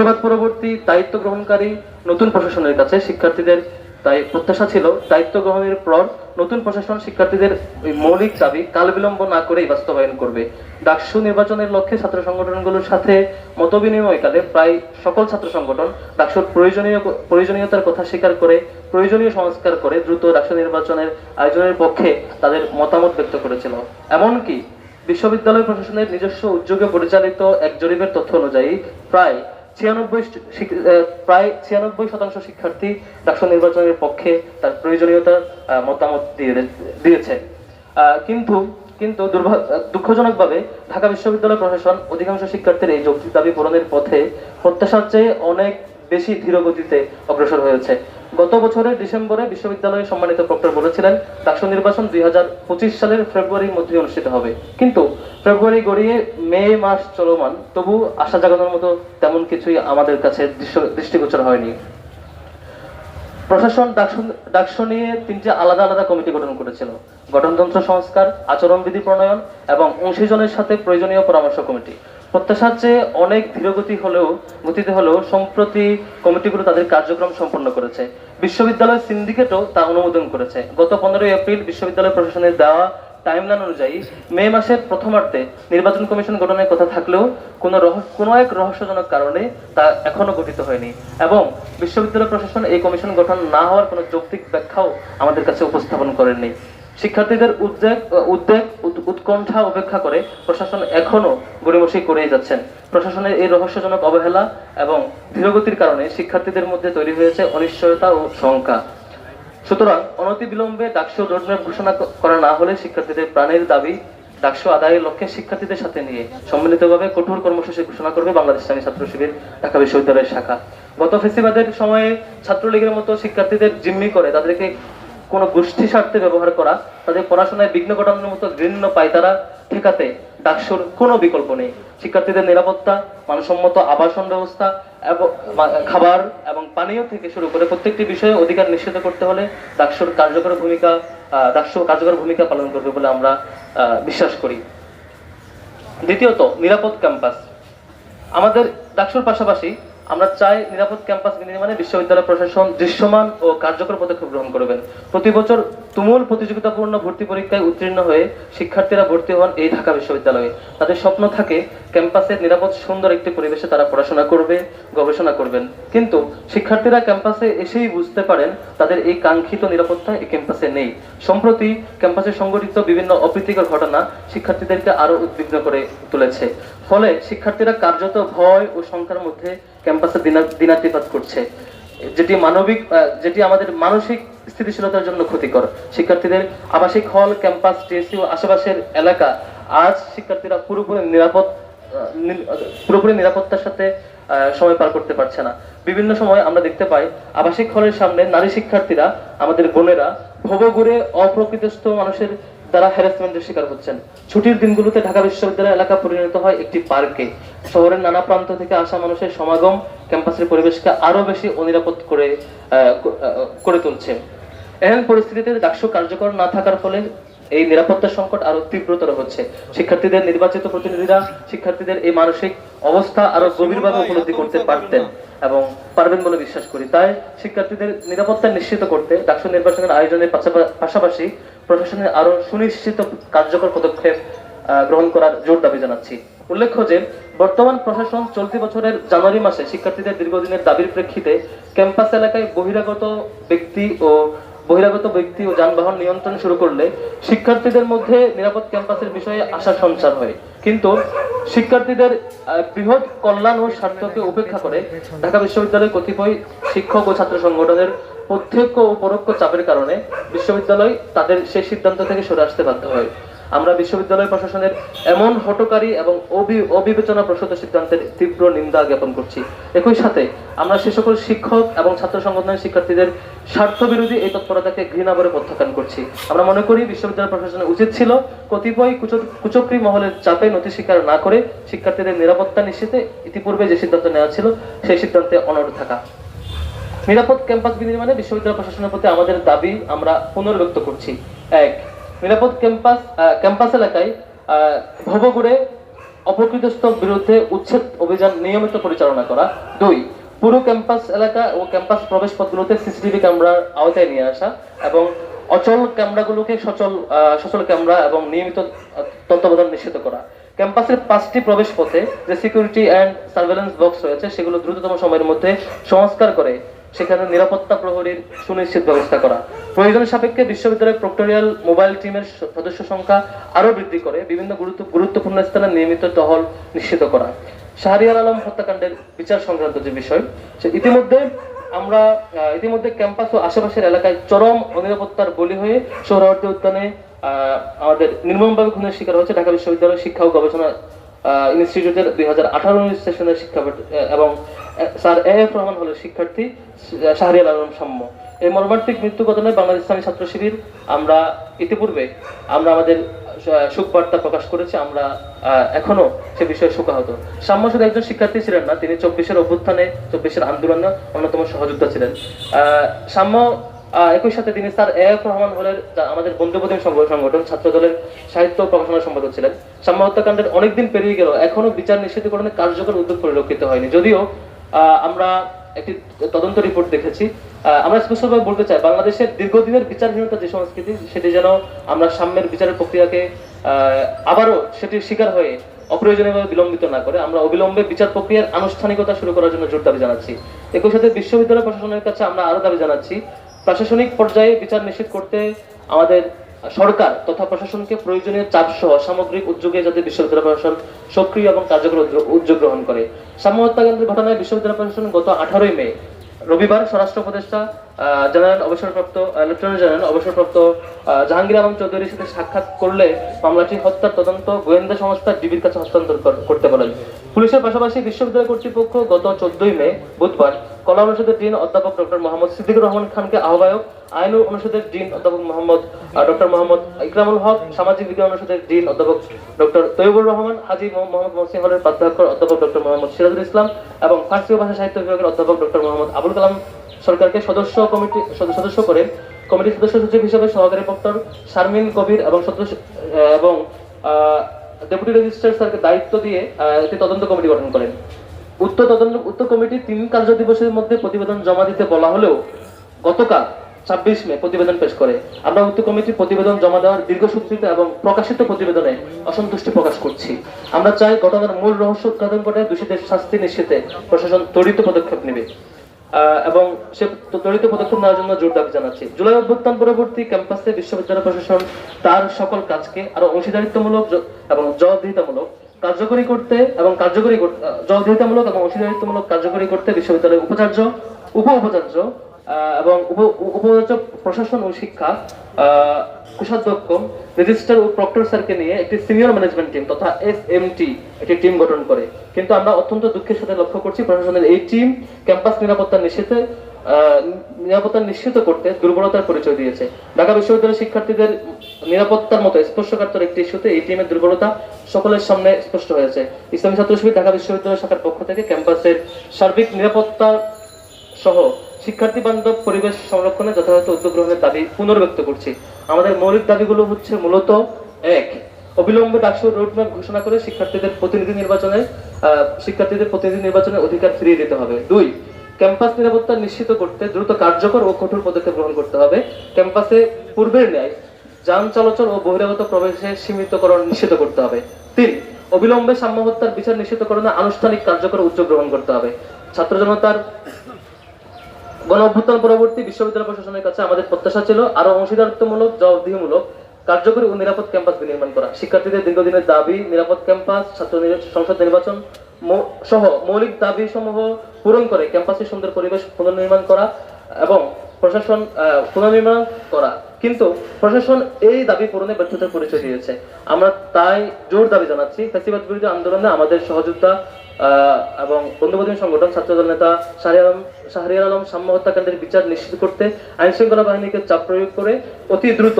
ফেসিবাদ পরবর্তী দায়িত্ব গ্রহণকারী নতুন প্রশাসনের কাছে শিক্ষার্থীদের তাই প্রত্যাশা ছিল দায়িত্ব গ্রহণের পর নতুন প্রশাসন শিক্ষার্থীদের মৌলিক দাবি কাল বিলম্ব না করেই বাস্তবায়ন করবে। ডাকসু নির্বাচনের লক্ষ্যে ছাত্র সংগঠনগুলোর সাথে মতবিনিময়কালে প্রায় সকল ছাত্র সংগঠন ডাকসুর প্রয়োজনীয় প্রয়োজনীয়তার কথা স্বীকার করে, প্রয়োজনীয় সংস্কার করে দ্রুত ডাকসু নির্বাচনের আয়োজনের পক্ষে তাদের মতামত ব্যক্ত করেছিল। এমনকি বিশ্ববিদ্যালয় প্রশাসনের নিজস্ব উদ্যোগে পরিচালিত এক জরিপের তথ্য অনুযায়ী প্রায় ছিয়ানব্বই প্রায় ছিয়ানব্বই শতাংশ শিক্ষার্থী ডাকসু নির্বাচনের পক্ষে তার প্রয়োজনীয়তা মতামত দিয়ে দিয়েছে। কিন্তু কিন্তু দুঃখজনকভাবে ঢাকা বিশ্ববিদ্যালয় প্রশাসন অধিকাংশ শিক্ষার্থীর এই যৌক্তিক দাবি পূরণের পথে প্রত্যাশার চেয়ে অনেক বেশি ধীর গতিতে অগ্রসর হয়েছে। গত বছরের ডিসেম্বরে বিশ্ববিদ্যালয়ে সম্মানিত প্রক্টর বলেছিলেন ডাকসু নির্বাচন দুই হাজার পঁচিশ সালের ফেব্রুয়ারির মধ্যে অনুষ্ঠিত হবে। কিন্তু ফেব্রুয়ারি গড়িয়ে মে মাস চলমান, তবু আশা জাগানোর মতো তেমন কিছুই আমাদের কাছে দৃষ্টিগোচর হয়নি। প্রশাসন ডাকসু নিয়ে তিনটি আলাদা আলাদা কমিটি গঠন করেছিল। গঠনতন্ত্র সংস্কার, আচরণবিধি প্রণয়ন এবং অংশীজনের সাথে প্রয়োজনীয় পরামর্শ কমিটি। প্রত্যাশার চেয়ে অনেক ধীরগতি হলেও, গতিতে হলেও সম্প্রতি কমিটিগুলো তাদের কার্যক্রম সম্পন্ন করেছে। বিশ্ববিদ্যালয় সিন্ডিকেটও তা অনুমোদন করেছে। গত পনেরোই এপ্রিল বিশ্ববিদ্যালয় প্রশাসনের দেওয়া টাইমলাইন অনুযায়ী মে মাসের প্রথমার্ধে নির্বাচন কমিশন গঠনের কথা থাকলেও কোনো কোনো এক রহস্যজনক কারণে তা এখনও গঠিত হয়নি এবং বিশ্ববিদ্যালয় প্রশাসন এই কমিশন গঠন না হওয়ার কোনো যৌক্তিক ব্যাখ্যাও আমাদের কাছে উপস্থাপন করেননি। শিক্ষার্থীদের উদ্বেগ উদ্বেগ উৎকণ্ঠা উপেক্ষা করে প্রশাসন এখনও গড়িমসি করেই যাচ্ছেন। প্রশাসনের এই রহস্যজনক অবহেলা এবং ধীরগতির কারণে শিক্ষার্থীদের মধ্যে তৈরি হয়েছে অনিশ্চয়তা ও শঙ্কা। সুতরাং অনতি বিলম্বে ডাকসু রোডম্যাপ ঘোষণা করা না হলে শিক্ষার্থীদের প্রাণের দাবি ডাকসু আদায়ের লক্ষ্যে শিক্ষার্থীদের সাথে নিয়ে সম্মিলিতভাবে কঠোর কর্মসূচি ঘোষণা করবে বাংলাদেশ ইসলামী ছাত্র শিবির, ঢাকা বিশ্ববিদ্যালয়ের শাখা। গত ফেসিবাদের সময়ে ছাত্রলীগের মতো শিক্ষার্থীদের জিম্মি করে তাদেরকে কোনো গোষ্ঠী স্বার্থে ব্যবহার করা, তাদের পড়াশোনায় বিঘ্ন ঘটানোর মতো ঘৃণ্য পায়তারা ঠেকাতে ডাকসুর কোনো বিকল্প নেই। শিক্ষার্থীদের নিরাপত্তা, মানসম্মত আবাসন ব্যবস্থা এবং খাবার এবং পানীয় থেকে শুরু করে প্রত্যেকটি বিষয়ে অধিকার নিশ্চিত করতে হলে ডাকসুর কার্যকর ভূমিকা ডাকসু কার্যকর ভূমিকা পালন করবে বলে আমরা বিশ্বাস করি। দ্বিতীয়ত, নিরাপদ ক্যাম্পাস। আমাদের ডাকসুর পাশাপাশি আমরা চাই নিরাপদ ক্যাম্পাস নির্মাণে বিশ্ববিদ্যালয় প্রশাসন দৃশ্যমান ও কার্যকর পদক্ষেপ গ্রহণ করবেন। প্রতি বছর তুমুল প্রতিযোগিতাপূর্ণ ভর্তি পরীক্ষায় উত্তীর্ণ হয়ে শিক্ষার্থীরা ভর্তি হন এই ঢাকা বিশ্ববিদ্যালয়ে। তাদের স্বপ্ন থাকে ক্যাম্পাসের নিরাপদ, সুন্দর একটি পরিবেশে তারা পড়াশোনা করবে, গবেষণা করবেন। কিন্তু শিক্ষার্থীরা ক্যাম্পাসে এসেই বুঝতে পারেন তাদের এই কাঙ্ক্ষিত নিরাপত্তা এই ক্যাম্পাসে নেই। সম্প্রতি ক্যাম্পাসে সংঘটিত বিভিন্ন অপ্রীতিকর ঘটনা শিক্ষার্থীদেরকে আরও উদ্বিগ্ন করে তুলেছে। ফলে শিক্ষার্থীরা কার্যত ভয় ও শঙ্কার মধ্যে ক্যাম্পাসে দিনাতিপাত করছে। যেটি মানবিক যেটি আমাদের মানসিক স্থিতিশীলতার জন্য ক্ষতিকর। শিক্ষার্থীদের আবাসিক হল, ক্যাম্পাস, টিএসসি ও আশেপাশের এলাকা আজ শিক্ষার্থীরা পুরোপুরি নিরাপদ পুরোপুরি নিরাপত্তার সাথে সময় পার করতে পারছে না। বিভিন্ন সময় আমরা দেখতে পাই, আবাসিক হলের সামনে নারী শিক্ষার্থীরা, আমাদের বোনেরা ভবঘুরে অপ্রকৃতস্থ মানুষের দ্বারা হ্যারাসমেন্টের শিকার হচ্ছেন। ছুটির দিনগুলোতে ঢাকা বিশ্ববিদ্যালয় এলাকা পরিণত হয় একটি পার্কে। শহরের নানা প্রান্ত থেকে আসা মানুষের সমাগম ক্যাম্পাসের পরিবেশকে আরও বেশি অনিরাপদ করে করে তুলছে। এমন পরিস্থিতিতে ডাকসু কার্যকর না থাকার ফলে এই নিরাপত্তা সংকট আরও তীব্রতর হচ্ছে। শিক্ষার্থীদের নির্বাচিত প্রতিনিধিরা শিক্ষার্থীদের এই মানসিক অবস্থা আরও গভীরভাবে উপলব্ধি করতে পারতেন এবং পারবেন বলে বিশ্বাস করি। তাই শিক্ষার্থীদের নিরাপত্তা নিশ্চিত করতে ডাকসু নির্বাচনের আয়োজনের পাশাপাশি প্রশাসনের আরও সুনিশ্চিত কার্যকর পদক্ষেপ গ্রহণ করার জোর দাবি জানাচ্ছি। উল্লেখ্য যে, বর্তমান প্রশাসন চলতি বছরের জানুয়ারি মাসে শিক্ষার্থীদের দীর্ঘদিনের দাবির প্রেক্ষিতে ক্যাম্পাস এলাকায় বহিরাগত ব্যক্তি ও বহিরাগত ব্যক্তি ও যানবাহন নিয়ন্ত্রণ শুরু করলে শিক্ষার্থীদের মধ্যে নিরাপদ ক্যাম্পাসের বিষয়ে আশা সঞ্চার হয়। কিন্তু শিক্ষার্থীদের বৃহৎ কল্যাণ ও স্বার্থকে উপেক্ষা করে ঢাকা বিশ্ববিদ্যালয় কতিপয় শিক্ষক ও ছাত্র সংগঠনের প্রত্যক্ষ ও পরোক্ষ চাপের কারণে বিশ্ববিদ্যালয় তাদের সেই সিদ্ধান্ত থেকে সরে আসতে বাধ্য হয়। আমরা বিশ্ববিদ্যালয় প্রশাসনের এমন হটকারী এবং অবি- অবিবেচনা প্রসূত সিদ্ধান্তের তীব্র নিন্দা জ্ঞাপন করছি। একই সাথে, আমরা সে সকল শিক্ষক এবং ছাত্র সংগঠনের শিক্ষার্থীদের স্বার্থ বিরোধী এই তৎপরতাকে ঘৃণা করে প্রত্যাখ্যান করছি। আমরা মনে করি বিশ্ববিদ্যালয় প্রশাসনের উচিত ছিল কতিপয় কুচ- কুচক্রী মহলের চাপে নথি স্বীকার না করে শিক্ষার্থীদের নিরাপত্তা নিশ্চিতে ইতিপূর্বে যে সিদ্ধান্ত নেওয়া ছিল, সেই সিদ্ধান্তে অনড় থাকা। নিরাপদ ক্যাম্পাস বিনির্মাণে বিশ্ববিদ্যালয় প্রশাসনের প্রতি আমাদের দাবি আমরা পুনর্ব্যক্ত করছি। এক নিরাপদ ক্যাম্পাস ক্যাম্পাস এলাকায় ভবঘুরে অপকৃতস্থ বিরুদ্ধে উচ্ছেদ অভিযান নিয়মিত পরিচালনা করা। দুই, পুরো ক্যাম্পাস এলাকা ও ক্যাম্পাস প্রবেশ পথগুলোতে সিসিটিভি ক্যামেরার আওতায় নিয়ে আসা এবং অচল ক্যামেরাগুলোকে সচল সচল ক্যামেরা এবং নিয়মিত তত্ত্বাবধান নিশ্চিত করা। ক্যাম্পাসের পাঁচটি প্রবেশ পথে যে সিকিউরিটি অ্যান্ড সার্ভেলেন্স বক্স রয়েছে, সেগুলো দ্রুততম সময়ের মধ্যে সংস্কার করে সেখানে নিরাপত্তা প্রহরীর সুনিশ্চিত ব্যবস্থা করা। প্রয়োজন সাপেক্ষে বিশ্ববিদ্যালয়ের প্রক্টোরিয়াল মোবাইল টিমের সদস্য সংখ্যা আরও বৃদ্ধি করে, বিভিন্ন গুরুত্ব গুরুত্বপূর্ণ স্থানে নিয়মিত টহল নিশ্চিত করা। শাহরিয়ার আলম হত্যাকাণ্ডের বিচার সংক্রান্ত যে বিষয়, সে ইতিমধ্যে আমরা ইতিমধ্যে ক্যাম্পাস ও আশেপাশের এলাকায় চরম অনিরাপত্তার বলি হয়ে সোহরাওয়ার্দী উদ্যানে আমাদের নির্মমভাবে খুনের শিকার হয়েছে ঢাকা বিশ্ববিদ্যালয়ের শিক্ষা ও গবেষণা ইনস্টিটিউটের দুই হাজার আঠারো সেশনের শিক্ষা এবং স্যার এ এফ রহমান হলের শিক্ষার্থী শাহরিয়াল আলম সাম্য। এই মর্মান্তিক মৃত্যু ঘটনায় বাংলাদেশ ইসলামী ছাত্র শিবির আমরা ইতিপূর্বে আমরা আমাদের আহ, শোক বার্তা প্রকাশ করেছি আমরা এখনও সে বিষয়ে শোকাহত। সাম্য শুধু একজন শিক্ষার্থী ছিলেন না তিনি চব্বিশের অভ্যুত্থানে চব্বিশের আন্দোলনে অন্যতম সহযোদ্ধা ছিলেন। সাম্য একই সাথে তিনি স্যার এফ রহমান হলের আমাদের বন্ধুপ্রতিম সংগ- সংগঠন ছাত্র দলের সাহিত্য প্রকাশনা সম্পাদক ছিলেন। সাম্য হত্যাকাণ্ডের অনেকদিন পেরিয়ে গেল এখনও বিচার নিশ্চিতকরণে কার্যকর উদ্যোগ পরিলক্ষিত হয়নি। যদিও আমরা একটি তদন্ত রিপোর্ট দেখেছি। আমরা স্পষ্টভাবে বলতে চাই, বাংলাদেশের দীর্ঘদিনের বিচারহীনতা যে সংস্কৃতি, সেটি যেন আমরা সাম্যের বিচারের প্রক্রিয়াকে আবারও সেটির শিকার হয়ে অপ্রয়োজনীয়ভাবে বিলম্বিত না করে, আমরা অবিলম্বে বিচার প্রক্রিয়ার আনুষ্ঠানিকতা শুরু করার জন্য জোর দাবি জানাচ্ছি। একই সাথে বিশ্ববিদ্যালয় প্রশাসনের কাছে আমরা আরও দাবি জানাচ্ছি প্রশাসনিক পর্যায়ে বিচার নিশ্চিত করতে আমাদের সরকার তথা প্রশাসনকে প্রয়োজনীয় চাপ সহ সামগ্রিক উদ্যোগে যাতে বিশ্ববিদ্যালয় প্রশাসন সক্রিয় এবং কার্যকর উদ্যোগ- গ্রহণ করে। সাম্য হত্যাকাণ্ডের ঘটনায় বিশ্ববিদ্যালয় প্রশাসন গত আঠারোই মে, রবিবার স্বরাষ্ট্র উপদেষ্টা জেনারেল অবসরপ্রাপ্ত লেফটেন্যান্ট জেনারেল অবসরপ্রাপ্ত জাহাঙ্গীর আলম চৌধুরীর সাথে সাক্ষাৎ করলে মামলাটি হত্যার তদন্ত গোয়েন্দা সংস্থা ডিবির কাছে হস্তান্তর করতে বলেন পুলিশের পাশাপাশি বিশ্ববিদ্যালয় কর্তৃপক্ষ গত চোদ্দই মে, বুধবার কলা অনুষদের ডিন অধ্যাপক ডক্টর মোহাম্মদ সিদ্দিকুর রহমান খানকে আহ্বায়ক, আইন অনুষদের ডিন অধ্যাপক মোহাম্মদ ডক্টর মোহাম্মদ ইকরামুল হক, সামাজিক বিজ্ঞান অনুষদের ডিন অধ্যাপক ডক্টর তৈবুর রহমান, হাজি মোহাম্মদ মহসিন হলের প্রাধ্যাপক অধ্যাপক ডক্টর মোহাম্মদ সিরাজুল ইসলাম এবং ফার্সি ভাষা সাহিত্য বিভাগের অধ্যাপক ডক্টর মোহাম্মদ আবুল কালাম সরকারকে সদস্য কমিটি সদস্য করে কমিটির সদস্য সচিব হিসেবে সহকারী প্রক্টর শারমিন কবির এবং সদস্য এবং ডেপুটি রেজিস্ট্রার স্যারকে দায়িত্ব দিয়ে একটি তদন্ত কমিটি গঠন করেন। উক্ত তদন্ত, উক্ত কমিটি তিন কার্য দিবসের মধ্যে প্রতিবেদন জমা দিতে বলা হলেও গতকাল ছাব্বিশ মে প্রতিবেদন পেশ করে। আমরা উক্ত কমিটির প্রতিবেদন জমা দেওয়ার দীর্ঘসূত্রিত এবং প্রকাশিত প্রতিবেদনে অসন্তুষ্টি প্রকাশ করছি। আমরা চাই ঘটনার মূল রহস্য উদ্ঘাটন করে দোষীদের শাস্তি নিশ্চিতে প্রশাসন ত্বরিত পদক্ষেপ নেবে। এবং সে ত্বরিত পদক্ষেপ নেওয়ার জন্য জোর দাবি জানাচ্ছি। জুলাই অভ্যুত্থান পরবর্তী ক্যাম্পাসে বিশ্ববিদ্যালয় প্রশাসন তার সকল কাজকে আরও অংশীদারিত্বমূলক এবং জবাবদিহিতামূলক কার্যকরী করতে এবং কার্যকরী জবাবদিহিতামূলক এবং অংশীদারিত্বমূলক কার্যকরী করতে বিশ্ববিদ্যালয়ের উপাচার্য উপ উপাচার্য এবং উপ উপ- প্রশাসন ও শিক্ষা কোষাধ্যক্ষ রেজিস্ট্রার ও প্রক্টর স্যারকে নিয়ে একটি সিনিয়র ম্যানেজমেন্ট টিম তথা এস এম টি একটি টিম গঠন করে। কিন্তু আমরা অত্যন্ত দুঃখের সাথে লক্ষ্য করছি প্রশাসনের এই টিম ক্যাম্পাস নিরাপত্তা আহ, নিরাপত্তা নিশ্চিত করতে দুর্বলতার পরিচয় দিয়েছে। ঢাকা বিশ্ববিদ্যালয়ের শিক্ষার্থীদের নিরাপত্তার মতো স্পর্শকাতর একটি ইস্যুতে এই টিমের দুর্বলতা সকলের সামনে স্পষ্ট হয়েছে। ইসলামী ছাত্র ঢাকা বিশ্ববিদ্যালয় শাখার পক্ষ থেকে ক্যাম্পাসের সার্বিক নিরাপত্তা সহ শিক্ষার্থী বান্ধব পরিবেশ সংরক্ষণে যথাযথ উদ্যোগ গ্রহণের দাবি পুনর্ব্যক্ত করছি। আমাদের মৌলিক দাবিগুলো হচ্ছে মূলত এক, অবিলম্বে ডাকসুর রোডম্যাপ ঘোষণা করে শিক্ষার্থীদের প্রতিনিধি নির্বাচনে শিক্ষার্থীদের প্রতিনিধি নির্বাচনের অধিকার ফিরিয়ে দিতে হবে। দুই, ক্যাম্পাস নিরাপত্তা নিশ্চিত করতে দ্রুত কার্যকর ও কঠোর পদক্ষেপ গ্রহণ করতে হবে। ক্যাম্পাসে পূর্বের ন্যায় যান চলাচল ও বহিরাগত প্রবেশে সীমিতকরণ নিশ্চিত করতে হবে। তিন, অবিলম্বে সাম্য হত্যার বিচার নিশ্চিতকরণে আনুষ্ঠানিক কার্যকর উদ্যোগ গ্রহণ করতে হবে। ছাত্র জনতার গণ অভ্যুত্থান পরবর্তী বিশ্ববিদ্যালয় প্রশাসনের কাছে আমাদের প্রত্যাশা ছিল আরও অংশীদারিত্বমূলক, জবাবদিহিমূলক, কার্যকরী ও নিরাপদ ক্যাম্পাস বিনির্মাণ করা। শিক্ষার্থীদের দীর্ঘদিনের দাবি, নিরাপদ ক্যাম্পাস, ছাত্র সংসদ নির্বাচন সহ মৌলিক দাবি সমূহ পূরণ করে ক্যাম্পাসের সুন্দর পরিবেশ পুনর্নির্মাণ করা এবং প্রশাসন পুনর্নির্মাণ করা। কিন্তু প্রশাসন এই দাবি পূরণে ব্যর্থতার পরিচয় দিয়েছে। আমরা তাই জোর দাবি জানাচ্ছি, ফ্যাসিবাদ বিরোধী আন্দোলনে আমাদের সহযোগিতা এবং বন্ধুবাদী সংগঠন ছাত্রদল নেতা শাহরিয়ার আলম শাহরিয়ার আলম সাম্য হত্যাকাণ্ডের বিচার নিশ্চিত করতে আইন শৃঙ্খলা বাহিনীকে চাপ প্রয়োগ করে অতি দ্রুত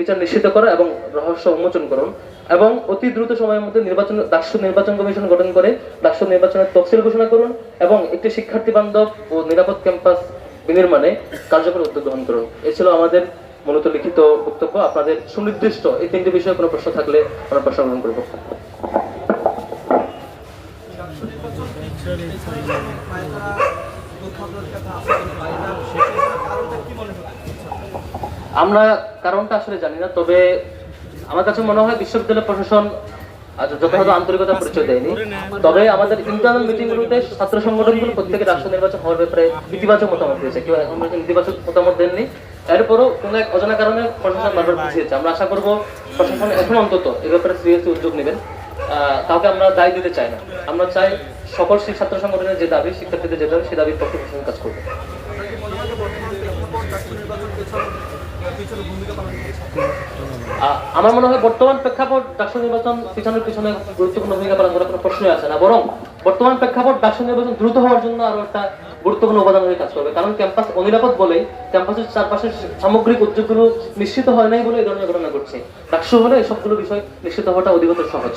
বিচার নিশ্চিত করা এবং রহস্য উন্মোচন করুন এবং অতি দ্রুত সময়ের মধ্যে নির্বাচন ডাকসু নির্বাচন কমিশন গঠন করে ডাকসু নির্বাচনের তফসিল ঘোষণা করুন এবং একটি শিক্ষার্থী বান্ধব ও নিরাপদ ক্যাম্পাস বিনির্মাণে কার্যকর উদ্যোগ গ্রহণ করুন। এ ছিল আমাদের মূলত লিখিত বক্তব্য। আপনাদের সুনির্দিষ্ট এই তিনটি বিষয়ে কোনো প্রশ্ন থাকলে আমরা প্রশ্ন গ্রহণ করব। আমরা কারণটা আসলে জানি না, তবে আমার কাছে মনে হয় বিশ্ববিদ্যালয় প্রশাসন যথাযথ আন্তরিকতা পরিচয় দেয়নি। আমাদের ইন্টারনাল মিটিং গুলোতে ছাত্র সংগঠনগুলো প্রত্যেকে রাষ্ট্র নির্বাচন হওয়ার ব্যাপারে ইতিবাচক মতামত দিয়েছে। কেউ এখন মতামত দেননি। কোনো এক অজানা কারণে আমরা আশা করব প্রশাসন এখন অন্তত ব্যাপারে উদ্যোগ আমরা দায় দিতে চাই না। আমরা চাই সকল ছাত্র সংগঠনের যে দাবি, শিক্ষার্থীদের যে দাবি সে দাবির পক্ষে প্রশাসন কাজ করবে। আমার মনে হয় বর্তমান প্রেক্ষাপট ডাকসু নির্বাচন পিছনের পিছনে গুরুত্বপূর্ণ ভূমিকা পালন করার কোনো প্রশ্নই আসে না। বরং বর্তমান প্রেক্ষাপট ডাকসু নির্বাচন দ্রুত হওয়ার জন্য আরও একটা গুরুত্বপূর্ণ উপাদান হয়ে কাজ করবে। কারণ ক্যাম্পাস অনিরাপদ বলেই ক্যাম্পাসের চারপাশে সামগ্রিক উদ্যোগগুলো নিশ্চিত হয় নাই বলে এই ধরনের ঘটনা ঘটছে। ডাকসু হলে এই সবগুলো বিষয় নিশ্চিত হওয়াটা অধিকতর সহজ।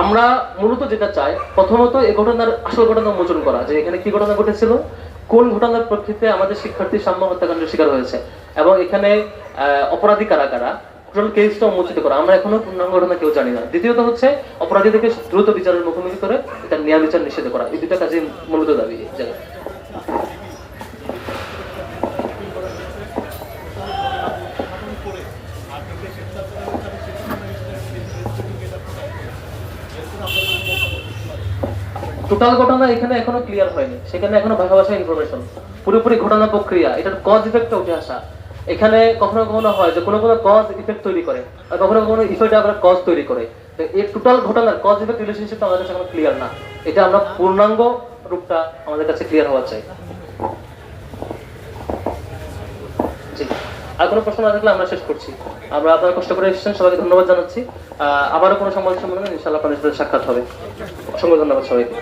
আমরা মূলত যেটা চাই, প্রথমত এই ঘটনার আসল ঘটনা উন্মোচন করা, যে এখানে কি ঘটনা ঘটেছিল, কোন ঘটনার প্রেক্ষিতে আমাদের শিক্ষার্থী সাম্য হত্যাকাণ্ডের শিকার হয়েছে, এবং এখানে অপরাধী কারা কারা, টোটাল কেসটা উন্মোচিত করা, আমরা এখনও পূর্ণাঙ্গ ঘটনা কেউ জানি না। দ্বিতীয়ত হচ্ছে, অপরাধীদেরকে দ্রুত বিচারের মুখোমুখি করে, এটা ন্যায় বিচার নিষেধ করা, এই দুটা কাজে মূলত দাবি, এই টোটাল ঘটনা এখানে এখনও ক্লিয়ার হয়নি। সেখানে এখনও ভাষা ভাষা ইনফরমেশন পুরোপুরি ঘটনা প্রক্রিয়া। এটার কজ ইফেক্টটা উঠে আসা। এখানে কখনো কখনো হয় যে কোনো কোনো কজ ইফেক্ট তৈরি করে আর কখনো কখনো ইফেক্ট আবার কজ তৈরি করে। এই টোটাল ঘটনার কজ ইফেক্ট রিলেশনশিপ আমাদের কাছে এখনও ক্লিয়ার না। এটা আমরা পূর্ণাঙ্গ রূপটা আমাদের কাছে ক্লিয়ার হওয়া চাই। জি। আর কোনো প্রশ্ন না থাকলে আমরা শেষ করছি। আমরা আপনারা কষ্ট করে এসেছেন, সবাইকে ধন্যবাদ জানাচ্ছি। আবারও কোনো সমাজ সম্মেলনে ইনশাআল্লাহ আপনাদের সাথে সাক্ষাৎ হবে। অসংখ্য ধন্যবাদ সবাইকে।